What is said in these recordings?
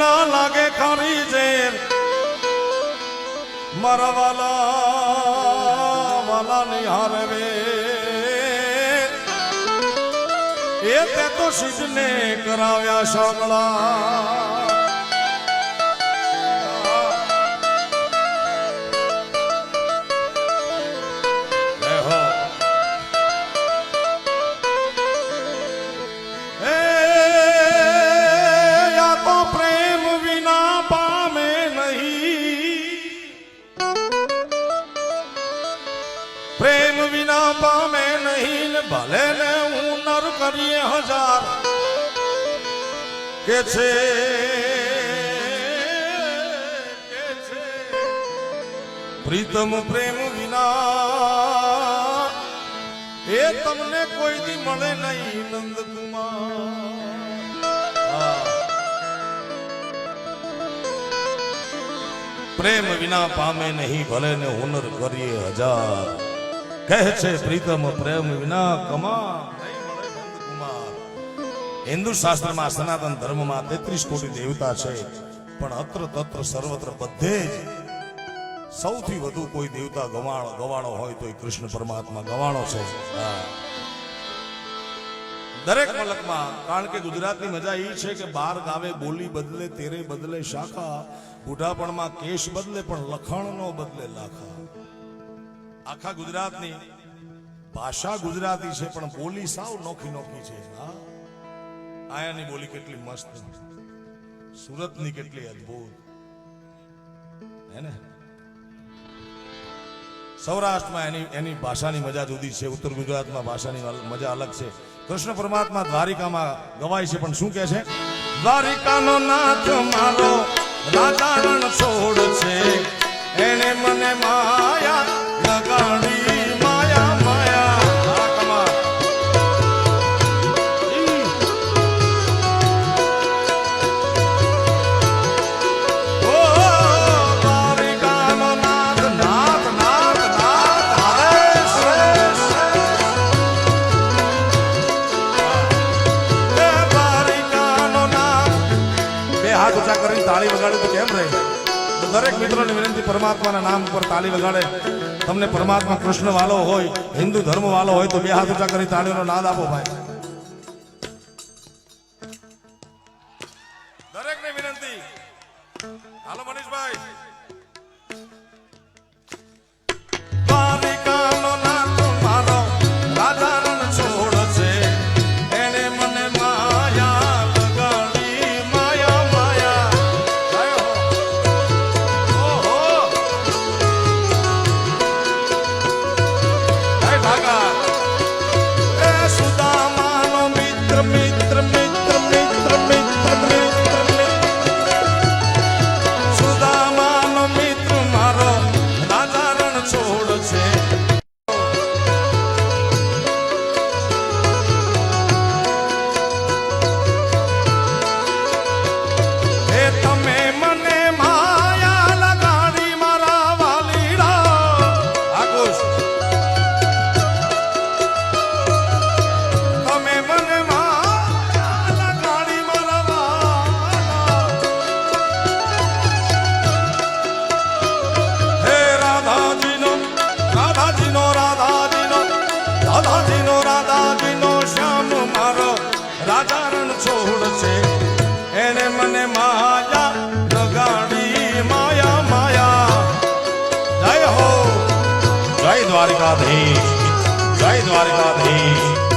જમના લાગે ખરી ઝેર મારા વાલા વાલા નિહાર એ તે તો શિવને કરાવ્યા શામળા. નર હજાર કે છે પ્રીતમ પ્રેમ વિના એ તમને કોઈ દી મળે નહીં નંદકુમાર પ્રેમ વિના પામે નહીં ભલે ને હુનર કરીએ હજાર કહે છે પ્રીતમ પ્રેમ વિના કમા હિન્દુ શાસ્ત્રમાં સનાતન ધર્મમાં તેત્રીસ કોટી દેવતા છે. પણ અત્ર તત્ર સર્વત્ર બધે જ સૌથી વધુ કોઈ દેવતા ગવાણો ગવાણો હોય તો એ કૃષ્ણ પરમાત્મા ગવાણો છે. દરેક મલકમાં, કારણ કે ગુજરાતની મજા એ છે કે બાર ગાવે બોલી બદલે, તેરે બદલે શાખા બુઢાપણમાં કેશ બદલે, પણ લખાણ નો બદલે લાખા. આખા ગુજરાતની ભાષા ગુજરાતી છે, પણ બોલી સાવ નોખી નોખી છે. હા. આયાની બોલી કેટલી મસ્ત. સુરતની કેટલી અદ્ભુત. હે ને? સૌરાષ્ટ્રમાં એની એની ભાષાની મજા જુદી છે, ઉત્તર ગુજરાતમાં ભાષાની મજા અલગ છે. કૃષ્ણ પરમાત્મા દ્વારિકામાં ગવાય છે, પણ શું કહે છે? દ્વારિકાનો નાથ મારો રાધારણ છોડ છે. એને મને માયા લગાડી રહે તો દરેક મિત્રોને વિનંતી પરમાત્માના નામ ઉપર તાળી વગાડે. તમને પરમાત્મા કૃષ્ણ વાલો હોય, હિન્દુ ધર્મ વાલો હોય તો બે હાથ ઊંચા કરી તાળીઓનો નાદ આપો ભાઈ. રાજા રણ છોડ છે. એને મને માયા, લગાડી માયા માયા. જય હો. જય દ્વારકાધીશ. જય દ્વારિકાધીશ.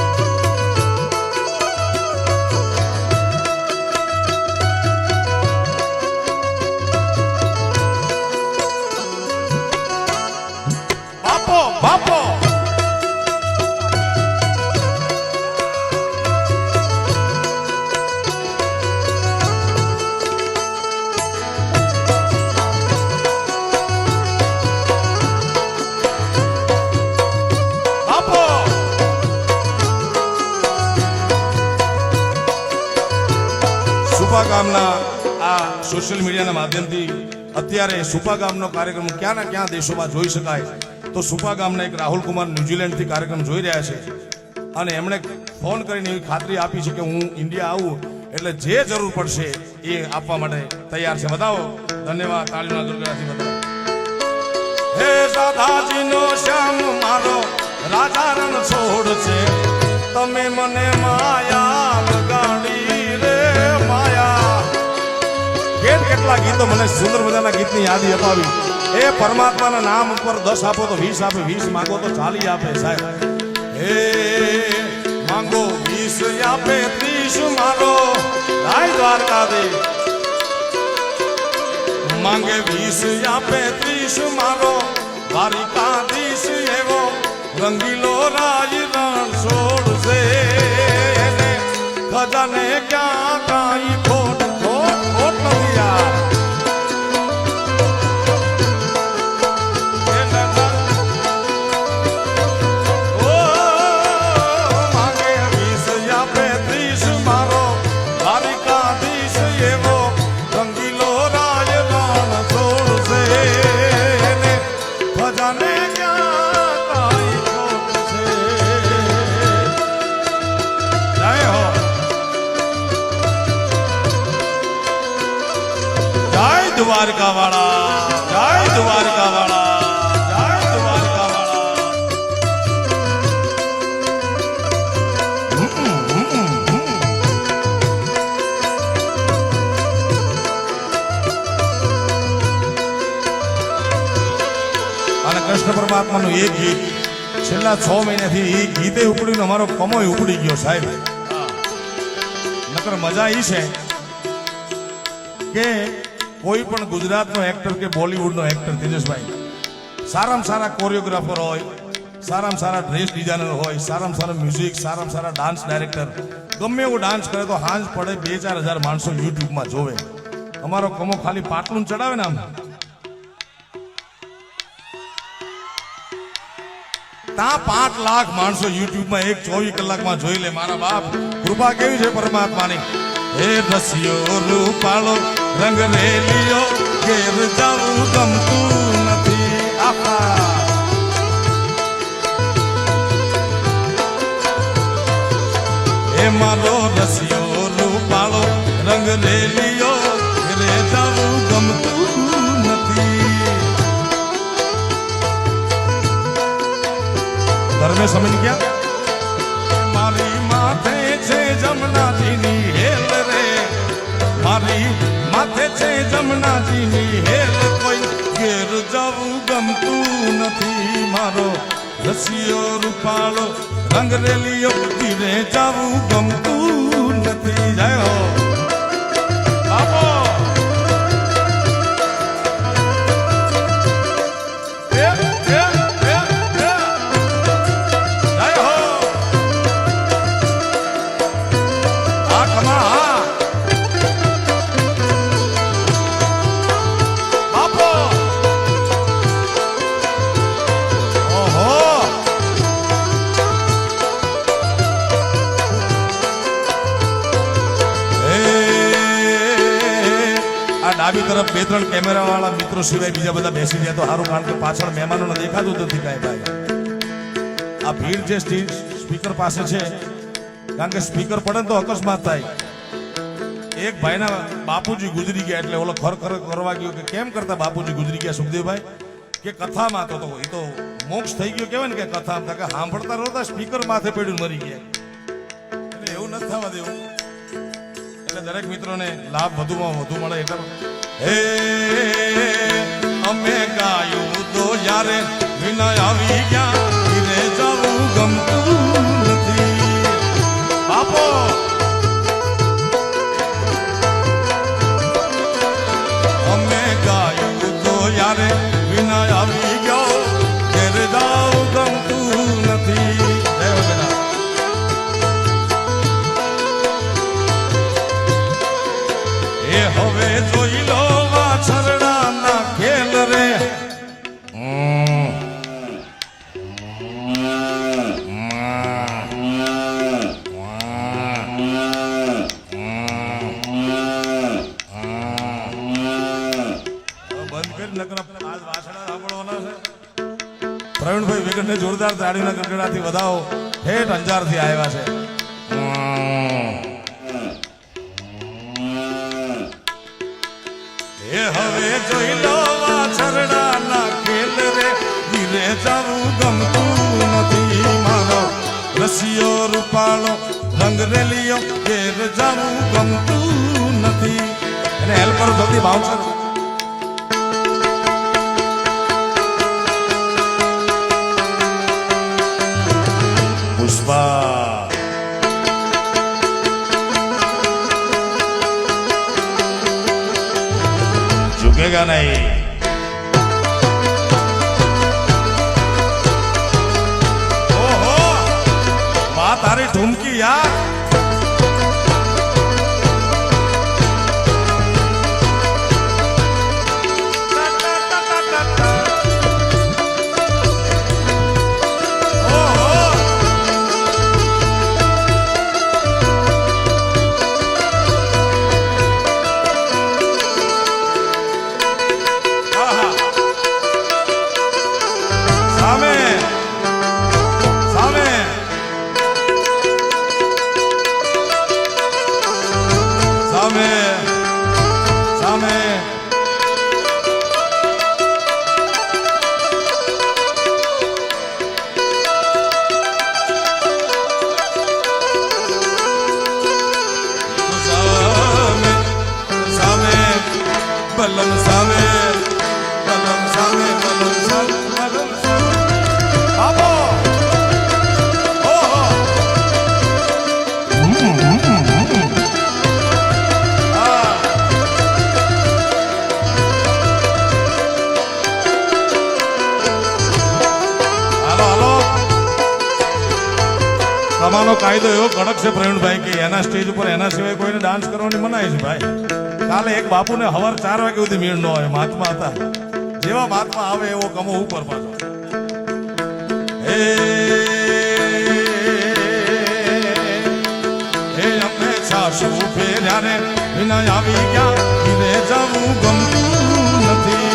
સોશિયલ મીડિયાના માધ્યમથી અત્યારે સુપા ગામનો કાર્યક્રમ ક્યાં ના ક્યાં દેશોમાં જોઈ શકાય. તો સુપા ગામના એક રાહુલ કુમાર ન્યુઝીલેન્ડથી કાર્યક્રમ જોઈ રહ્યા છે. અને એમણે ફોન કરીને એવી ખાતરી આપી છે કે હું ઇન્ડિયા આવું એટલે જે જરૂર પડશે એ આપવા માટે તૈયાર છે. બતાવો. ધન્યવાદ. તાળીના દુર્ગાથી બતાવો. હે દાદાજીનો શ્યામ, મારો રાજા છોડ છે. તમે મને માયા લગાડી કેટ ગીતો મને સુંદર મજાના ગીતની યાદી અપાવી. એ પરમાત્માના નામ ઉપર દસ આપો તો વીસ આપે, વીસ માંગો તો ચાલી આપે સાહેબ. હે માંગો વીસ આપે, ત્રીસ મારો રાય દ્વારકા દે માંગે વીસ આપે, ત્રીસ મારો દ્વારિકાધીશ એવો રંગીલો રાજ રણ છોડશે ખજાને ક્યાં એક ગીત. છેલ્લા છ મહિનાથી એ ગીતે ઉપડ્યું અમારો કમોય ઉપડી ગયો સાહેબ. નકર મજા એ છે કે કોઈ પણ ગુજરાતનો એક્ટર કે બોલિવૂડનો એક્ટર તેજસભાઈ, સારામાં સારા કોરિયોગ્રાફર હોય, સારામાં સારા ડ્રેસ ડિઝાઇનર હોય, સારામાં સારા મ્યુઝિક સારામાં સારા ડાન્સ ડાયરેક્ટર ગમે એવો ડાન્સ કરે તો હાંજ પડે બે ચાર હજાર માણસો યુટ્યુબમાં જોવે. અમારો કમો ખાલી પાટલું ચડાવે ને આમ. તા પાંચ લાખ માણસો યુટ્યુબમાં એક ચોવીસ કલાકમાં જોઈ લે મારા બાપ. કૃપા કેવી છે પરમાત્માની? હે રસિયો, રૂપાળો, રંગ રેલિયો ઘેર જવું ગમતું નથી. આહા. હે મારો રસિયો, રૂપાળો, રંગ રેલિયો ધર્મે સમજ ગયા? મારી માથે છે જમનાજીની હેલ રે. મારી માથે છે જમનાજીની હેલ કોઈ ઘેર જવું ગમતું નથી. મારો રસિયો, રૂપાળો રંગ રેલીઓ ધીરે જવું ગમતું નથી. જાય હો. તરફ બે ત્રણ કેમેરા વાળા મિત્રો સિવાય બીજા બધા બેસી ગયા તો સારું, કારણ કે પાછળ મહેમાનોને દેખાતું નથી કાંઈ ભાઈ. આ ભીડ જે સ્પીકર પાસે છે, કારણ કે સ્પીકર પડે તો અકસ્માત થાય. એક ભાઈના બાપુજી ગુજરી ગયા એટલે ઓલો ખર ખર કરવા ગયો કે કેમ કરતા બાપુજી ગુજરી ગયા સુખદેવભાઈ? કે કથામાં તો તો એ તો મોક્ષ થઈ ગયો કહેવાય ને કે કથા કે સાંભળતા રોતા સ્પીકર માથે પડ્યું મરી ગયા. એટલે એવું નથી થવા દેવું. એટલે દરેક મિત્રોને લાભ વધુમાં વધુ મળે. એટલે હે અમે ગાયું તો જ્યારે વિના આવી ગયા ધીરે જવું ગમતું. પ્રવીણભાઈ વિગડને જોરદાર તાળીના ગડગડાથી વધાવો. ઠેઠ અંજારથી આવ્યા છે. ચંદ્રેલીઓ ઘેર જવું ગમતું નથી. એને હેલ્પ કરો, જલ્દી ભાવસર ઝુકેગા નહીં. તારી ઢુમકી યાર. તમારો કાયદો એવો કડક છે પ્રવીણભાઈ કે એના સ્ટેજ ઉપર એના સિવાય કોઈને ડાન્સ કરવાની મનાય છે ભાઈ. કાલે એક બાપુને હવાર ચાર વાગે સુધી મેળ ન હોય મહાત્મા હતા. જેવા મહાત્મા આવે એવો કમો ઉપર પાછો. હે હે અમે સાસુ વિના આવી ગયા. જવું ગમતું નથી.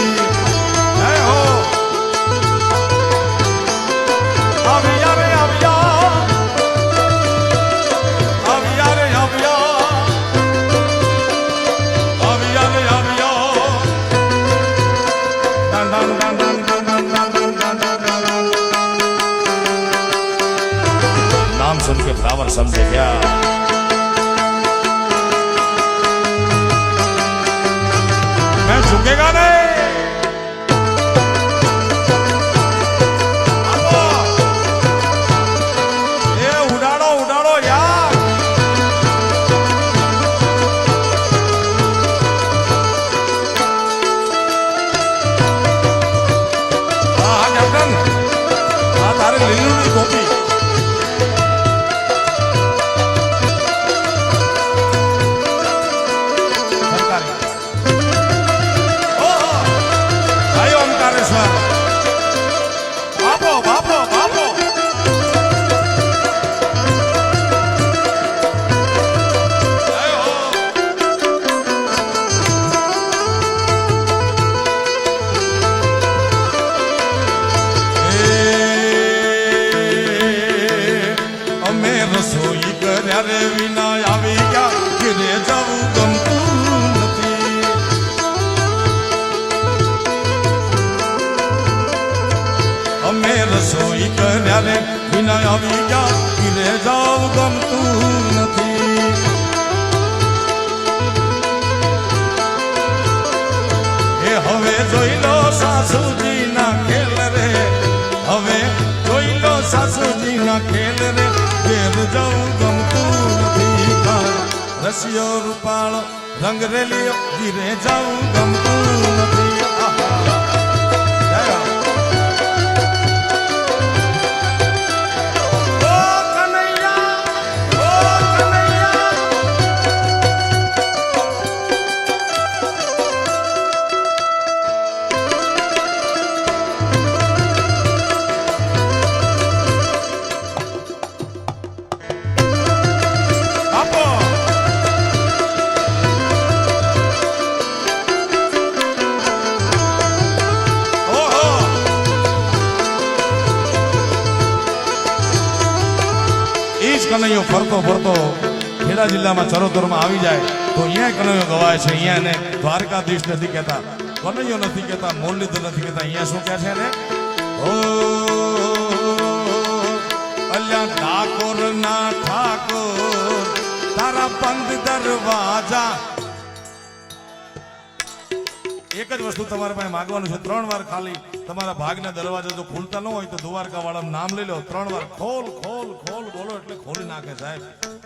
something, yeah. જવું ગમતું નથી રસિયો રૂપાળો રંગ રેલિયો ઘીરે જવું ગમતું નથી ફરતો ફરતો ખેડા જિલ્લામાં ચરોતરમાં આવી જાય તો અહીંયા કનૈયો ગવાય છે, અહીંયા એને દ્વારકાધીશ નથી કહેતા, કનૈયો નથી કહેતા મુરલીધર નથી કહેતા, અહીંયા શું કહે છે ને ઓ, અલ્યા ઠાકોર ના ઠાકોર, તારા બંધ દરવાજા એક જ વસ્તુ તમારે પાસે માંગવાનું છે. ત્રણ વાર ખાલી તમારા ભાગના દરવાજા જો ખુલતા ન હોય તો દ્વારકા વાળા નામ લઈ લો. ત્રણ વાર ખોલ ખોલ ખોલ બોલો એટલે ખોલી નાખે સાહેબ.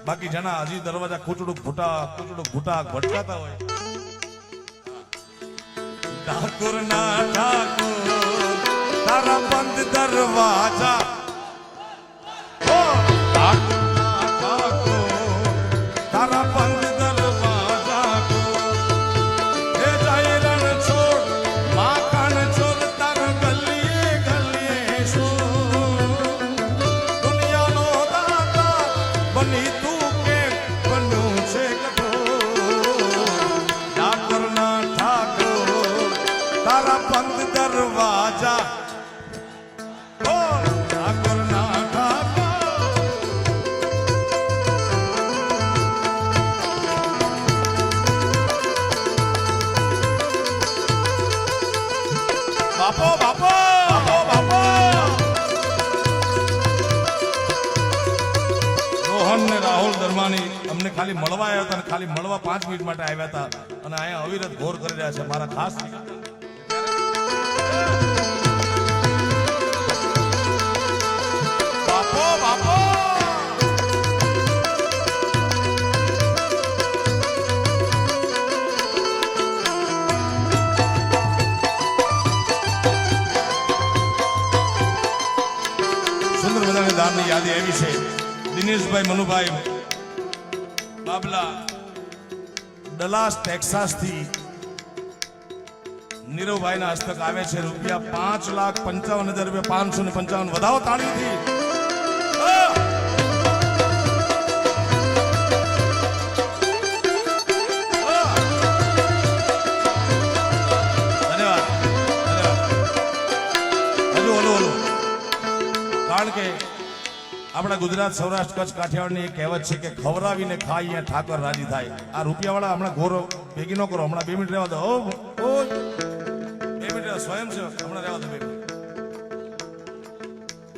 બાકી જણા હજી દરવાજા ખૂચડુક ફૂટા કૂચડું ફૂટા ભટકાતા હોય. ઠાકોર ના ઠાકોર, તારા બંધ દરવાજા. ઠાકોર અમને ખાલી મળવા આવ્યા હતા ખાલી મળવા પાંચ મિનિટ માટે આવ્યા હતા. અને અહીંયા અવિરત ઘોર કરી રહ્યા છે. મારા ખાસ બાપો બાપો! સુંદર મજાની યાદી એવી છે. દિનેશભાઈ, મનુભાઈ બાબલા. ડલાસ ટેક્સાસથી નીરવભાઈના હસ્તક આવે છે રૂપિયા પાંચ લાખ પંચાવન હજાર રૂપિયા પાંચસો ને પંચાવન. વધાવો તાળીથી કારણ કે આપણા ગુજરાત સૌરાષ્ટ્ર કચ્છ કાઠિયાવાડની એક કહેવત છે કે ખવડાવીને ખાય અહીંયા ઠાકર રાજી થાય. આ રૂપિયાવાળા હમણાં ઘોરો ભેગી ન કરો, હમણાં બે મિનિટ રહેવા દો. ઓ બે મિનિટ સ્વયં છે, હમણાં રહેવા દો ખવડાવીને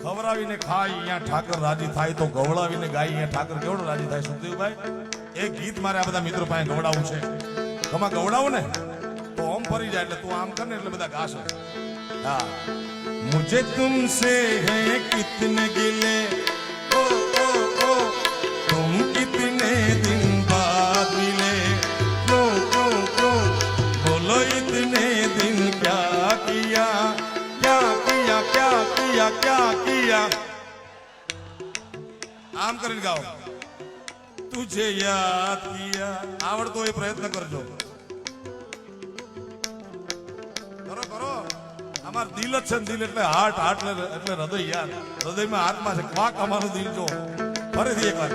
ખવરાવીને ખાય અહીંયા ઠાકર રાજી થાય તો ગવડાવીને ગાય અહીંયા ઠાકર કેવડો રાજી થાય સુખદેવભાઈ એ ગીત મારે આ બધા મિત્રો પાસે ગવડાવવું છે. તમા ગવડાવો ને, તો આમ ફરી જાય, એટલે તું આમ કર ને એટલે બધા ગાશે. હા. મુજે તુમસે હે કિતને ગિલે? કિયા આમ કરીને ગાઓ તુજે યાદ કિયા આવડતો એ પ્રયત્ન કરજો કરો કરો અમાર દિલ જ છે દિલ એટલે હાર્ટ હાર્ટ એટલે હૃદય યાર હૃદયમાં આત્મા છે ક્વાક અમારું દિલ જો ફરીથી એક વાર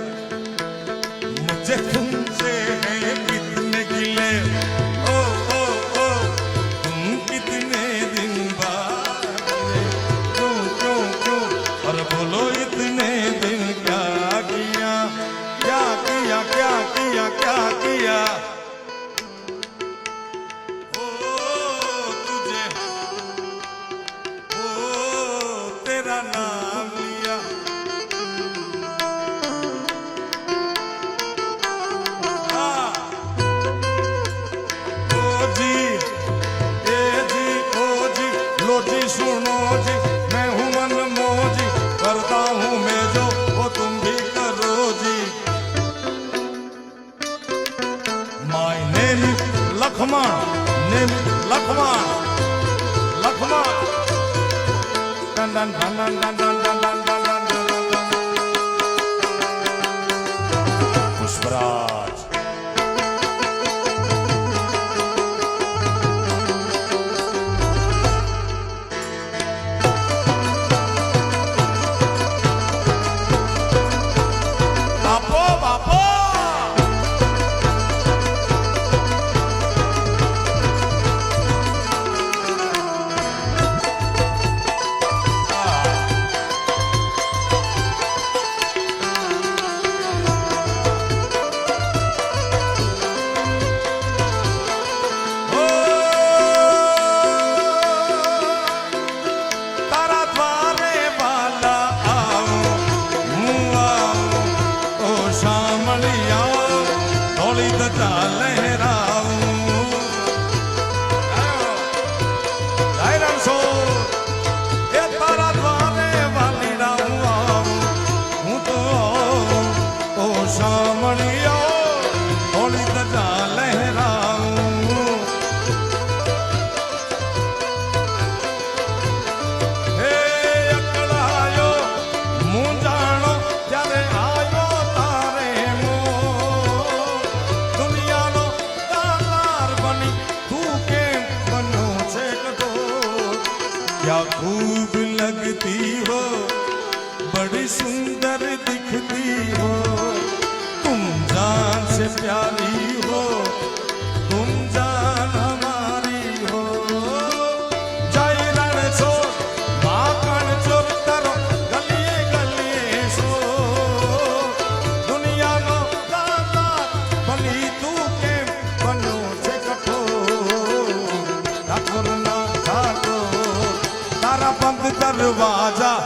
બંધ દરવાજા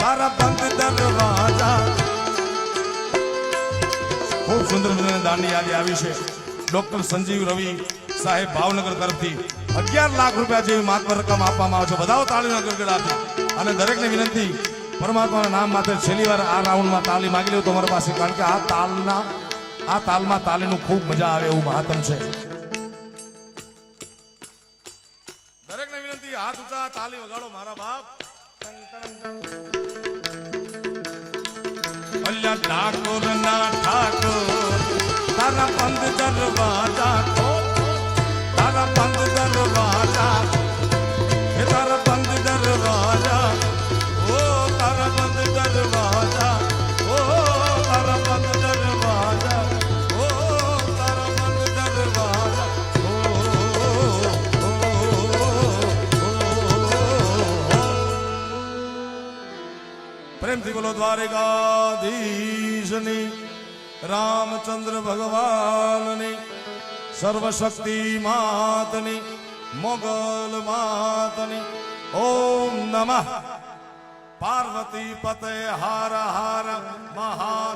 તારા બંધ દરવાજા ખૂબ સુંદર મજાની દાંડી યાદી આવી છે ડોક્ટર સંજીવ રવિ સાહેબ ભાવનગર તરફથી અગિયાર લાખ રૂપિયા જેવી માત્ર રકમ આપવામાં આવે છે. બધાઓ તાળીના ગડગડાથી અને દરેકને વિનંતી, પરમાત્માના નામ માથે છેલ્લી વાર આ રાઉન્ડમાં તાલી માગી લ્યો તમારી પાસે. કારણ કે આ તાલના, આ તાલમાં તાલીનું ખૂબ મજા આવે એવું મહાત્મ છે. હાથ ઉતા તાલી વગાડો મારા બાપ. અલ્યા ઠાકોર ના ઠાકોર તારા બંધ દરવાજા બોલો દ્વારિકાધીશની, રામચંદ્ર ભગવાનની, સર્વશક્તિ માતની, મોગલ માતની, ઓમ નમઃ. પાર્વતી પતે હાર હાર મહા